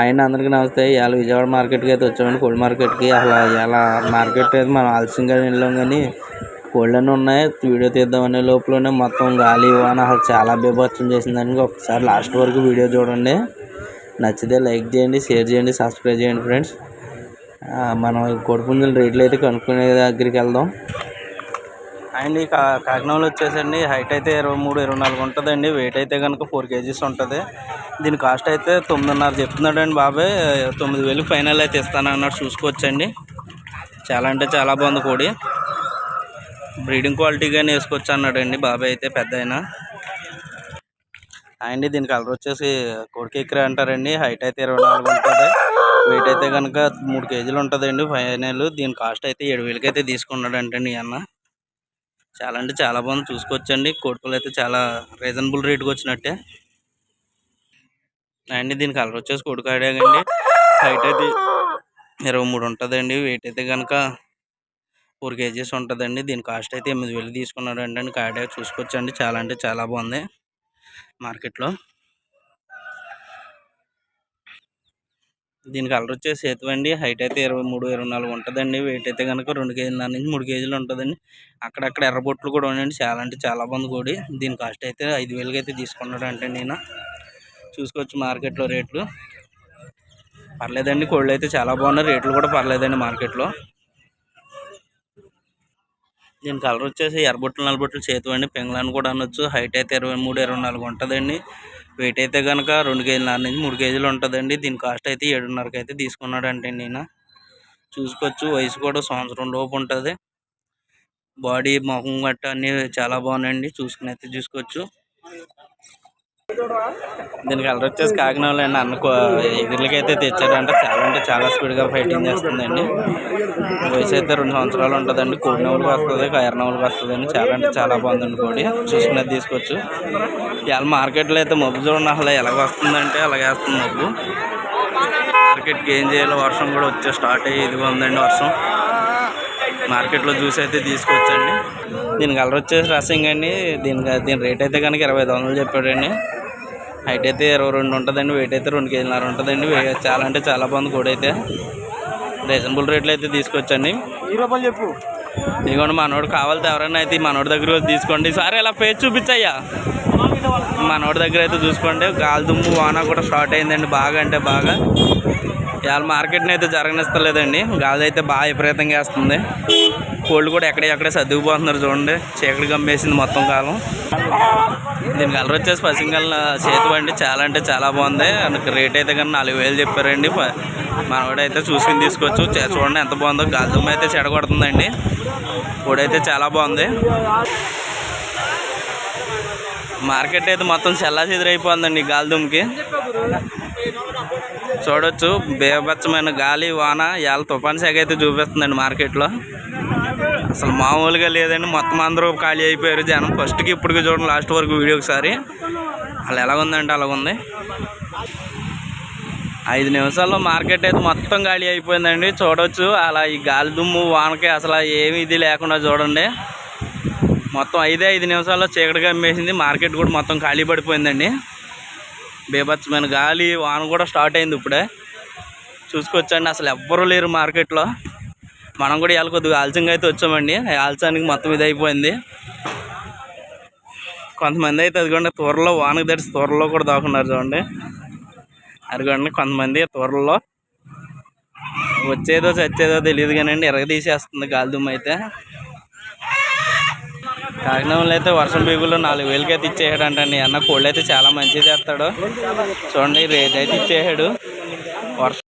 ఆయన అందరికీ నమస్తే. ఇవాళ విజయవాడ మార్కెట్కి అయితే వచ్చామండి. కోల్డ్ మార్కెట్కి. అసలు ఇవాళ మార్కెట్ అయితే మనం ఆలస్యంగా వెళ్ళాం కానీ కోళ్ళు అన్నీ ఉన్నాయి. వీడియో తీద్దామనే లోపలనే మొత్తం గాలి వాన అసలు చాలా బీభత్సం చేసిందండి. ఒకసారి లాస్ట్ వరకు వీడియో చూడండి. నచ్చితే లైక్ చేయండి షేర్ చేయండి సబ్స్క్రైబ్ చేయండి ఫ్రెండ్స్. మనం కోడిపుంజుల రేట్లు అయితే కనుక్కునే దగ్గరికి వెళ్దాం. అండ్ ఈ కా కాకినాడలో వచ్చేసండి హైట్ అయితే ఇరవై మూడు ఇరవై నాలుగు ఉంటుందండి. వెయిట్ అయితే కనుక ఫోర్ కేజీస్ ఉంటుంది. దీని కాస్ట్ అయితే తొమ్మిదిన్నర చెప్తున్నాడండి బాబాయ్ తొమ్మిది వేలు ఫైనల్ అయితే ఇస్తాను చూసుకోవచ్చండి. చాలా అంటే చాలా బాగుంది కోడి. బ్రీడింగ్ క్వాలిటీగానే వేసుకోవచ్చు అన్నాడండి బాబాయ్ అయితే పెద్ద అయినా. దీని కలర్ వచ్చేసి కోడికెక్కర అంటారండి. హైట్ అయితే ఇరవై నాలుగు ఉంటుంది. వెయిట్ అయితే కనుక మూడు కేజీలు ఉంటుందండి ఫైనల్ దీని కాస్ట్ అయితే ఏడు వేలకి అయితే తీసుకున్నాడు అంటే అన్న. చాలా అంటే చాలా బాగుంది. చూసుకోవచ్చండి. కోడిపళ్ళు అయితే చాలా రీజనబుల్ రేట్కి వచ్చినట్టే అండి దీని కలర్ వచ్చేసి కొడుకాడండి హైట్ అయితే ఇరవై మూడు ఉంటుందండి. వెయిట్ అయితే కనుక ఫోర్ కేజీస్ ఉంటుందండి. దీని కాస్ట్ అయితే ఎనిమిది వేలు తీసుకున్నారండి అండి కాడే చూసుకోవచ్చండి. చాలా అంటే చాలా బాగుంది. మార్కెట్లో. దీని కలర్ వచ్చేసి సేతువండి హైట్ అయితే ఇరవై మూడు ఇరవై నాలుగు ఉంటుందండి. వెయిట్ అయితే కనుక రెండు కేజీల నుంచి మూడు కేజీలు ఉంటుందండి. అక్కడక్కడ ఎర్రబొట్లు కూడా ఉన్నాయండి. చాలా అంటే చాలా బాగుంది కోడి. దీని కాస్ట్ అయితే ఐదు వేలకి అయితే తీసుకున్నాడు అంటే నేను. చూసుకోవచ్చు మార్కెట్లో రేట్లు. పర్లేదండి. కోళ్ళు అయితే చాలా బాగున్నాయి. రేట్లు కూడా పర్లేదండి మార్కెట్లో. దీని కలర్ వచ్చేసి ఎర్రబొట్లు నలబొట్లు చేతువండి పెంగళాన్ని కూడా అనొచ్చు. హైట్ అయితే ఇరవై మూడు ఇరవై నాలుగు ఉంటుందండి. వెయిట్ అయితే కనుక రెండు కేజీలన్నర నుంచి మూడు కేజీలు ఉంటుందండి. దీని కాస్ట్ అయితే ఏడున్నరకి అయితే తీసుకున్నాడు అంటే నేను. చూసుకోవచ్చు వయసు కూడా సంవత్సరం లోపు ఉంటుంది. బాడీ మొహం గట్ట అన్నీ చాలా బాగున్నాయండి. చూసుకుని అయితే చూసుకోవచ్చు. దీనికి కలర్ వచ్చేసి కాకినాడలో అండి అన్న ఎదురుకైతే తెచ్చారంటే చాలా అంటే చాలా స్పీడ్గా ఫైటింగ్ చేస్తుందండి. వయసు అయితే రెండు సంవత్సరాలు ఉంటుందండి. కోడి నవ్వులకు వస్తుంది కైర్ వస్తుందండి చాలా అంటే చాలా బాగుందండి కోడి. చూసుకునేది తీసుకోవచ్చు. ఇవాళ మార్కెట్లో అయితే మబ్బు చూడండి అసలు ఎలాగ వస్తుందంటే అలాగే వస్తుంది మబ్బు. మార్కెట్కి ఏం చేయాలో వర్షం కూడా వచ్చే స్టార్ట్ అయ్యి ఇదిగా ఉందండి వర్షం. మార్కెట్లో జ్యూస్ అయితే తీసుకొచ్చండి. దీని కలర్ వచ్చేసి రసింగ్ అండి దీని దీని రేట్ అయితే కనుక ఇరవై ఐదు వందలు చెప్పాడండి. హైట్ అయితే ఇరవై రెండు ఉంటుందండి వెయిట్ అయితే రెండు కేజీలన్నర ఉంటుందండి. చాలా అంటే చాలా బాగుంది కోడి అయితే. రీజనబుల్ రేట్లు అయితే తీసుకొచ్చండి. చెప్పు. ఇదిగోండి మనోడు కావాలి ఎవరైనా అయితే మనోడి దగ్గర తీసుకోండి. సరే ఇలా ఫేస్ చూపించయ్యా. మనోడి దగ్గర అయితే చూసుకోండి. గాలి దుమ్ము వాన కూడా స్టార్ట్ అయిందండి బాగా అంటే బాగా. ఇవాళ మార్కెట్ని అయితే జరగనిస్తలేదండి. గాలి అయితే బాగా విపరీతంగా వేస్తుంది. కోళ్ళు కూడా ఎక్కడ ఎక్కడే సర్దుకుపోతున్నారు చూడండి. చీకటి గమ్మేసింది మొత్తం కాలం. దీని కలర్ వచ్చేసి పసింగల్ చేతి అండి చాలా అంటే చాలా బాగుంది. అందుకు రేట్ అయితే కానీ నాలుగు వేలు చెప్పారండి. మనవాడైతే చూసుకుని తీసుకోవచ్చు చూడండి ఎంత బాగుందో. గాలిదుమ్మ అయితే చెడగొడుతుందండి. కోడైతే చాలా బాగుంది. మార్కెట్ అయితే మొత్తం చల్లా చెదిరైపోతుందండి గాలిదుమ్కి చూడొచ్చు. బేబచ్చమైన గాలి వాన ఇవాళ తుఫాన్ శాఖ అయితే చూపిస్తుందండి మార్కెట్లో. అసలు మామూలుగా లేదండి. మొత్తం అందరూ ఖాళీ అయిపోయారు జనం. ఫస్ట్కి ఇప్పటికి చూడండి లాస్ట్ వరకు వీడియో ఒకసారి. అలా ఎలా ఉందంటే అలా ఉంది. ఐదు నిమిషాల్లో మార్కెట్ అయితే మొత్తం ఖాళీ అయిపోయిందండి. చూడవచ్చు అలా ఈ గాలి దుమ్ము వానకి అసలు ఏమి ఇది లేకుండా చూడండి. మొత్తం ఐదే ఐదు నిమిషాల్లో చీకటిగా అమ్మేసింది. మార్కెట్ కూడా మొత్తం ఖాళీ పడిపోయిందండి. బీభత్సమైన గాలి వాన కూడా స్టార్ట్ అయింది ఇప్పుడే. చూసుకొచ్చండి అసలు ఎవ్వరూ లేరు మార్కెట్లో. మనం కూడా ఇవాళ కొద్దిగా ఆలస్యంగా అయితే వచ్చామండి. ఆలస్యానికి మొత్తం ఇది అయిపోయింది. కొంతమంది అయితే అదిగోండి త్వరలో వానకు తడిసి త్వరలో కూడా దాకున్నారు చూడండి. అదిగోండి కొంతమంది త్వరలో వచ్చేదో చచ్చేదో తెలియదు కానీ ఎరగ తీసేస్తుంది గాలిదుమ్మ అయితే. కాకినాడలో అయితే వర్షం పీగులు నాలుగు వేలకి అయితే ఇచ్చేసాడంటండి అన్న కోళ్ళు అయితే చాలా మంచిది వేస్తాడు చూడండి రేట్ అయితే ఇచ్చేసాడు. వర్షం